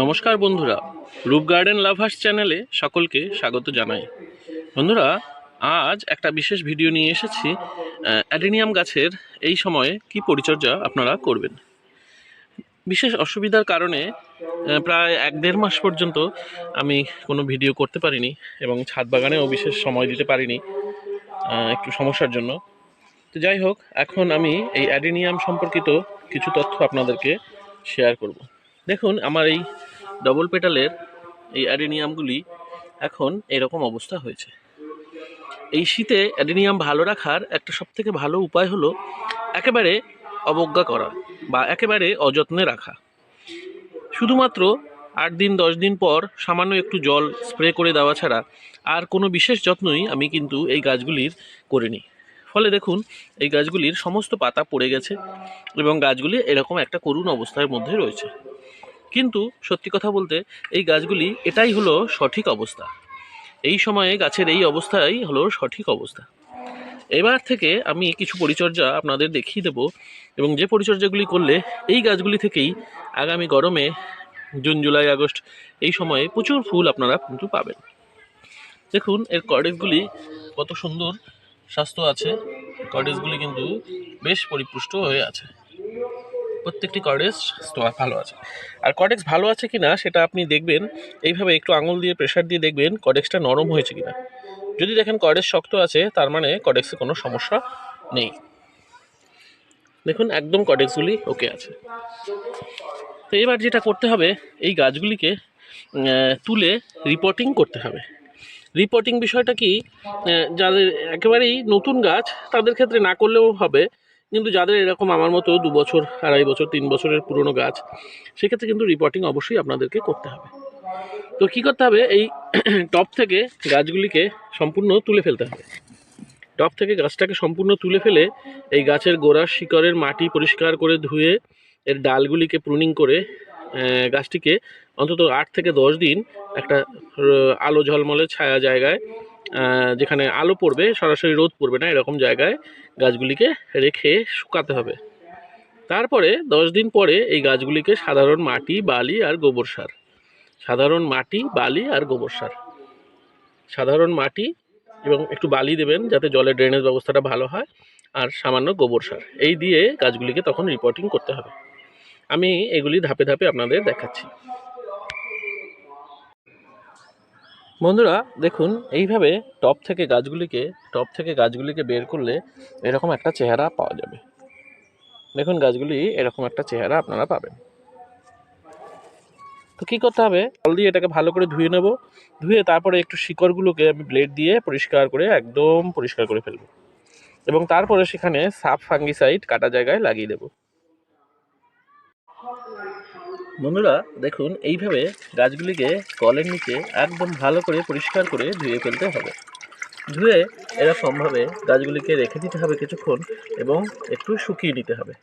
নমস্কার বন্ধুরা, রূপ গার্ডেন লাভার্স চ্যানেলে সকলকে স্বাগত জানাই। বন্ধুরা, আজ একটা বিশেষ ভিডিও নিয়ে এসেছি অ্যাডেনিয়াম গাছের এই সময়ে কি পরিচর্যা আপনারা করবেন? বিশেষ অসুবিধার কারণে প্রায় এক দেড় মাস পর্যন্ত আমি কোনো ভিডিও করতে পারিনি এবং ছাদ বাগানেও বিশেষ সময় দিতে পারিনি একটু সমস্যার জন্য। তো যাই হোক, এখন আমি এই অ্যাডেনিয়াম সম্পর্কিত কিছু তথ্য আপনাদেরকে শেয়ার করব। দেখুন, আমার এই ডবল পেটালের এই অ্যাডেনিয়ামগুলি এখন এরকম অবস্থা হয়েছে। এই শীতে অ্যাডেনিয়াম ভালো রাখার একটা সবথেকে ভালো উপায় হলো একেবারে অবজ্ঞা করা বা একেবারে অযত্নে রাখা। শুধুমাত্র আট দিন, দশ দিন পর সামান্য একটু জল স্প্রে করে দেওয়া ছাড়া আর কোনো বিশেষ যত্নই আমি কিন্তু এই গাছগুলির করিনি। ফলে দেখুন, এই গাছগুলির সমস্ত পাতা পড়ে গেছে এবং গাছগুলি এরকম একটা করুণ অবস্থার মধ্যে রয়েছে। কিন্তু সত্যি কথা বলতে এই গাছগুলি এটাই হলো সঠিক অবস্থা। এই সময়ে গাছের এই অবস্থাই হলো সঠিক অবস্থা। এবার থেকে আমি কিছু পরিচর্যা আপনাদের দেখিয়ে দেব এবং যে পরিচর্যাগুলি করলে এই গাছগুলি থেকেই আগামী গরমে জুন, জুলাই, আগস্ট এই সময়ে প্রচুর ফুল আপনারা কিন্তু পাবেন। দেখুন, এর কর্ডেজগুলি কত সুন্দর স্বাস্থ্য আছে। কর্ডেজগুলি কিন্তু বেশ পরিপুষ্ট হয়ে আছে। প্রত্যেকটি কর্ডেজ ভালো আছে। আর কর্ডেক্স ভালো আছে কি না সেটা আপনি দেখবেন, এইভাবে একটু আঙুল দিয়ে প্রেশার দিয়ে দেখবেন কর্ডেক্সটা নরম হয়েছে কিনা। যদি দেখেন কর্ডেক্স শক্ত আছে, তার মানে কর্ডেক্সে কোনো সমস্যা নেই। দেখুন, একদম কর্ডেক্সগুলি ওকে আছে। তো এবার যেটা করতে হবে, এই গাছগুলিকে তুলে রিপোর্টিং করতে হবে। রিপোর্টিং বিষয়টা কি? যাদের একেবারেই নতুন গাছ, তাদের ক্ষেত্রে না করলেও হবে। কিন্তু যাদের এরকম আমার মতো দু বছর, আড়াই বছর, তিন বছরের পুরনো গাছ, সেক্ষেত্রে কিন্তু রিপোর্টিং অবশ্যই আপনাদেরকে করতে হবে। তো কী করতে হবে? এই টপ থেকে গাছগুলিকে সম্পূর্ণ তুলে ফেলতে হবে। টপ থেকে গাছটাকে সম্পূর্ণ তুলে ফেলে এই গাছের গোড়ার শিকড়ের মাটি পরিষ্কার করে ধুয়ে এর ডালগুলিকে প্রুনিং করে গাছটিকে অন্তত আট থেকে দশ দিন একটা, আলো ঝলমলে ছায়া জায়গায় যেখানে আলো পড়বে, সরাসরি রোদ পড়বে না, এরকম জায়গায় গাছগুলিকে রেখে শুকাতে হবে। তারপরে দশ দিন পরে এই গাছগুলিকে সাধারণ মাটি, বালি আর গোবর সার। সাধারণ মাটি, বালি আর গোবর সার। সাধারণ মাটি এবং একটু বালি দেবেন যাতে জলের ড্রেনেজ ব্যবস্থাটা ভালো হয় আর সামান্য গোবর সার। এই দিয়ে গাছগুলিকে তখন রিপোর্টিং করতে হবে। আমি এগুলি ধাপে ধাপে আপনাদের দেখাচ্ছি। বন্ধুরা, দেখুন, এইভাবে টপ থেকে গাছগুলিকে, টপ থেকে গাছগুলিকে বের করলে এরকম একটা চেহারা পাওয়া যাবে। দেখুন, গাছগুলি এরকম একটা চেহারা আপনারা পাবেন। তো কী করতে হবে? জল দিয়ে এটাকে ভালো করে ধুয়ে নেব। ধুয়ে তারপরে একটু শিকড়গুলোকে আমি ব্লেড দিয়ে পরিষ্কার করে, একদম পরিষ্কার করে ফেলব। এবং তারপরে সেখানে সাপ ফাঙ্গিসাইড কাটা জায়গায় লাগিয়ে দেবো। বন্ধুরা, দেখুন, এইভাবে গাছগুলিকে কলের নিচে একদম ভালো করে পরিষ্কার করে ধুয়ে ফেলতে হবে। ধুয়ে এরকমভাবে গাছগুলিকে রেখে দিতে হবে কিছুক্ষণ এবং একটু শুকিয়ে নিতে হবে।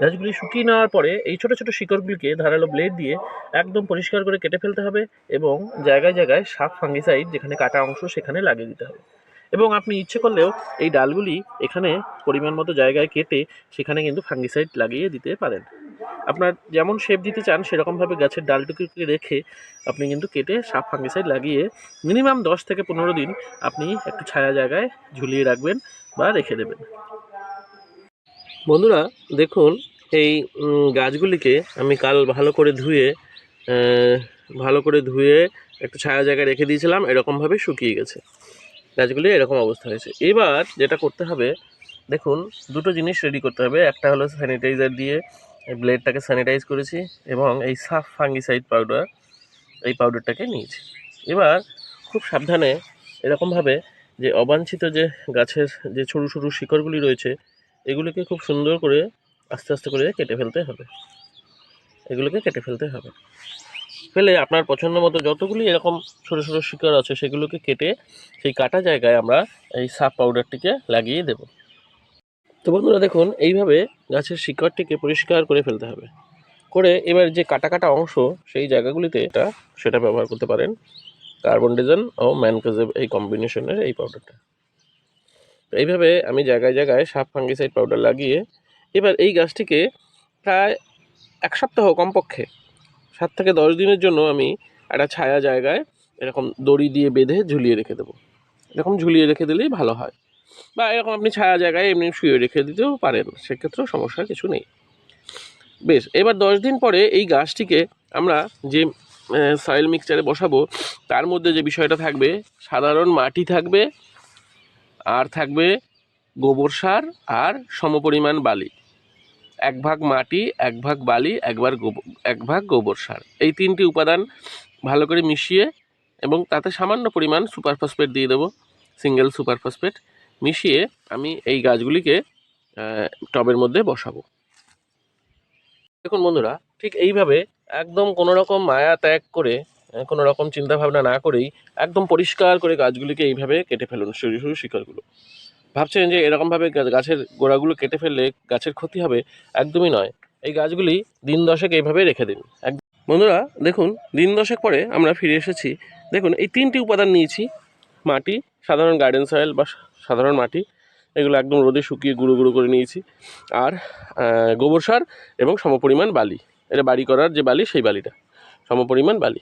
গাছগুলি শুকিয়ে নেওয়ার পরে এই ছোটো ছোটো শিকড়গুলিকে ধারালো ব্লেড দিয়ে একদম পরিষ্কার করে কেটে ফেলতে হবে এবং জায়গায় জায়গায় সাপ ফাঙ্গিসাইড যেখানে কাটা অংশ সেখানে লাগিয়ে দিতে হবে। এবং আপনি ইচ্ছে করলেও এই ডালগুলি এখানে পরিমাণ মতো জায়গায় কেটে সেখানে কিন্তু ফাঙ্গিসাইড লাগিয়ে দিতে পারেন। আপনার যেমন শেপ দিতে চান, সেরকমভাবে গাছের ডালটুকুকে রেখে আপনি কিন্তু কেটে সাপ ফাঙ্গিসাইড লাগিয়ে মিনিমাম দশ থেকে পনেরো দিন আপনি একটু ছায়া জায়গায় ঝুলিয়ে রাখবেন বা রেখে দেবেন। বন্ধুরা, দেখুন, এই গাছগুলিকে আমি কাল ভালো করে ধুয়ে ভালো করে ধুয়ে একটু ছায়া জায়গায় রেখে দিয়েছিলাম, এরকমভাবে শুকিয়ে গেছে। গাছগুলি এরকম অবস্থা হয়েছে। এবার যেটা করতে হবে, দেখুন, দুটো জিনিস রেডি করতে হবে। একটা হলো স্যানিটাইজার দিয়ে এই ব্লেডটাকে স্যানিটাইজ করেছি এবং এই সাফ ফাঙ্গিসাইড পাউডার এই পাউডারটাকে নিয়েছি। এবার খুব সাবধানে এরকমভাবে যে অবাঞ্ছিত যে গাছের যে সরু সরু শিকড়গুলি রয়েছে, এগুলোকে খুব সুন্দর করে আস্তে আস্তে করে কেটে ফেলতে হবে। এগুলোকে কেটে ফেলতে হবে। ফেলে আপনার পছন্দ মতো যতগুলি এরকম ছোটো ছোটো শিকড় আছে, সেগুলোকে কেটে সেই কাটা জায়গায় আমরা এই সাপ পাউডারটিকে লাগিয়ে দেব। তো বন্ধুরা দেখুন, এইভাবে গাছের শিকড়টিকে পরিষ্কার করে ফেলতে হবে। করে এবার যে কাটা কাটা অংশ, সেই জায়গাগুলিতে এটা, সেটা ব্যবহার করতে পারেন। কার্বন ডিজেন ও ম্যানকোজেব এই কম্বিনেশনের এই পাউডারটা। তো এইভাবে আমি জায়গায় জায়গায় সাপ ফাঙ্গিসাইড পাউডার লাগিয়ে, এবার এই গাছটিকে প্রায় এক সপ্তাহ কমপক্ষে, সাত থেকে দশ দিনের জন্য আমি একটা ছায়া জায়গায় এরকম দড়ি দিয়ে বেঁধে ঝুলিয়ে রেখে দেবো। এরকম ঝুলিয়ে রেখে দিলেই ভালো হয়। বা এরকম আপনি ছায়া জায়গায় এমনি শুয়ে রেখে দিতেও পারেন, সেক্ষেত্রেও সমস্যা কিছু নেই। বেশ, এবার দশ দিন পরে এই গাছটিকে আমরা যে সয়েল মিক্সচারে বসাবো, তার মধ্যে যে বিষয়টা থাকবে, সাধারণ মাটি থাকবে, আর থাকবে গোবর সার আর সমপরিমাণ বালি। এক ভাগ মাটি, এক ভাগ বালি, একবার গোবর এক ভাগ গোবর সার। এই তিনটি উপাদান ভালো করে মিশিয়ে এবং তাতে সামান্য পরিমাণ সুপার ফসফেট দিয়ে দেবো, সিঙ্গেল সুপার ফসফেট। মিশিয়ে আমি এই গাছগুলিকে টবের মধ্যে বসাবো। দেখুন বন্ধুরা, ঠিক এইভাবে একদম কোনো রকম মায়া ত্যাগ করে কোনো রকম চিন্তা ভাবনা না করেই একদম পরিষ্কার করে গাছগুলিকে এইভাবে কেটে ফেলুন সরু সরু শিকড়গুলো। ভাবছেন যে এরকমভাবে গাছের গোড়াগুলো কেটে ফেললে গাছের ক্ষতি হবে? একদমই নয়। এই গাছগুলি দিন দশেক এইভাবে রেখে দিন। এক, বন্ধুরা, দেখুন, দিন দশেক পরে আমরা ফিরে এসেছি। দেখুন, এই তিনটি উপাদান নিয়েছি। মাটি, সাধারণ গার্ডেন সয়েল বা সাধারণ মাটি। এগুলো একদম রোদে শুকিয়ে গুঁড়ো গুঁড়ো করে নিয়েছি। আর গোবর সার এবং সমপরিমাণ বালি। এটা বাড়ি করার যে বালি, সেই বালিটা। সমপরিমাণ বালি।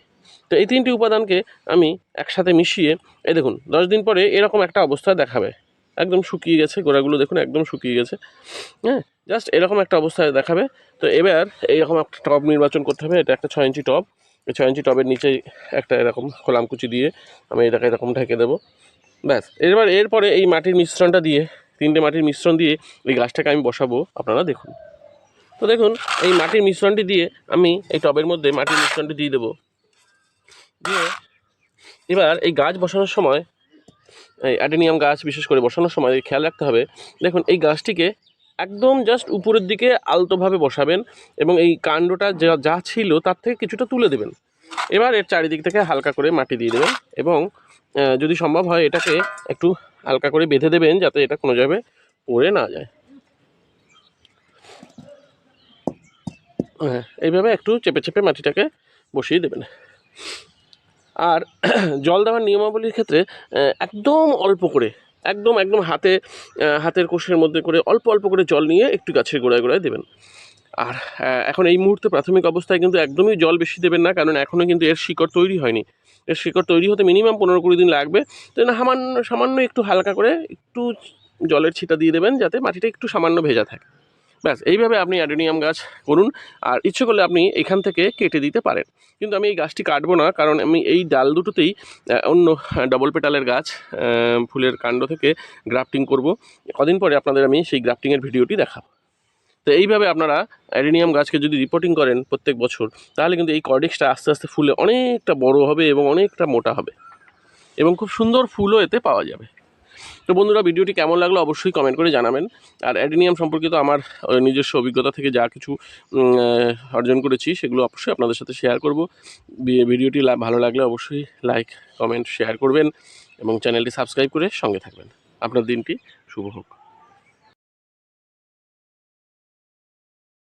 তো এই তিনটি উপাদানকে আমি একসাথে মিশিয়ে, এই দেখুন, দশ দিন পরে এরকম একটা অবস্থা দেখাবে। একদম শুকিয়ে গেছে, গোড়াগুলো দেখুন, একদম শুকিয়ে গেছে। হ্যাঁ জাস্ট এরকম একটা অবস্থায় দেখাবে। তো এবার এইরকম একটা টব নির্বাচন করতে হবে। এটা একটা ছয় ইঞ্চি টব। এই ছয় ইঞ্চি টবের নিচে একটা এরকম খোলামকুচি দিয়ে আমি এটাকে এরকম ঢেকে দেবো। ব্যাস, এবার এরপরে এই মাটির মিশ্রণটা দিয়ে, তিনটে মাটির মিশ্রণ দিয়ে এই গাছটাকে আমি বসাবো, আপনারা দেখুন। তো দেখুন, এই মাটির মিশ্রণটি দিয়ে আমি এই টবের মধ্যে মাটির মিশ্রণটি দিয়ে দেবো। দিয়ে এবার এই গাছ বসানোর সময়, এই অ্যাডেনিয়াম গাছ বিশেষ করে বসানোর সময় খেয়াল রাখতে হবে। দেখুন, এই গাছটিকে একদম জাস্ট উপরের দিকে আলতোভাবে বসাবেন এবং এই কাণ্ডটা যা যা ছিল তার থেকে কিছুটা তুলে দেবেন। এবার এর চারিদিক থেকে হালকা করে মাটি দিয়ে দেবেন এবং যদি সম্ভব হয় এটাকে একটু হালকা করে বেঁধে দেবেন যাতে এটা কোনো জায়গায় পড়ে না যায়। হ্যাঁ এইভাবে একটু চেপে চেপে মাটিটাকে বসিয়ে দেবেন। আর জল দেওয়ার নিয়মাবলীর ক্ষেত্রে একদম অল্প করে, একদম একদম হাতে হাতের কোষের মধ্যে করে অল্প অল্প করে জল নিয়ে একটু গাছের গোড়ায় গোড়ায় দেবেন। আর এখন এই মুহূর্তে প্রাথমিক অবস্থায় কিন্তু একদমই জল বেশি দেবেন না, কারণ এখনও কিন্তু এর শিকড় তৈরি হয়নি। এর শিকড় তৈরি হতে মিনিমাম পনেরো কুড়ি দিন লাগবে। তো না, সামান্য সামান্য একটু হালকা করে একটু জলের ছিটা দিয়ে দেবেন, যাতে মাটিটা একটু সামান্য ভেজা থাকে। ব্যাস, এইভাবে আপনি অ্যাডোনিয়াম গাছ করুন, আর ইচ্ছে করলে আপনি এখান থেকে কেটে দিতে পারেন। কিন্তু আমি এই গাছটি কাটবো না, কারণ আমি এই ডাল দুটোতেই অন্য ডবল পেটালের গাছ ফুলের কাণ্ড থেকে গ্রাফটিং করব। কদিন পরে আপনাদের আমি সেই গ্রাফটিংয়ের ভিডিওটি দেখাবো। তো এইভাবে আপনারা অ্যাডেনিয়াম গাছকে যদি রিপোর্টিং করেন প্রত্যেক বছর, তাহলে কিন্তু এই কর্ডেক্সটা আস্তে আস্তে ফুলে অনেকটা বড় হবে এবং অনেকটা মোটা হবে এবং খুব সুন্দর ফুলও এতে পাওয়া যাবে। তো বন্ধুরা, ভিডিওটি কেমন লাগল অবশ্যই কমেন্ট করে জানাবেন। আর অ্যাডেনিয়াম সম্পর্কিত আমার নিজস্ব অভিজ্ঞতা থেকে যা কিছু অর্জন করেছি, সেগুলো অবশ্যই আপনাদের সাথে শেয়ার করব। ভিডিওটি ভালো লাগলে অবশ্যই লাইক কমেন্ট শেয়ার করবেন এবং চ্যানেলটি সাবস্ক্রাইব করে সঙ্গে থাকবেন। আপনার দিনটি শুভ হোক।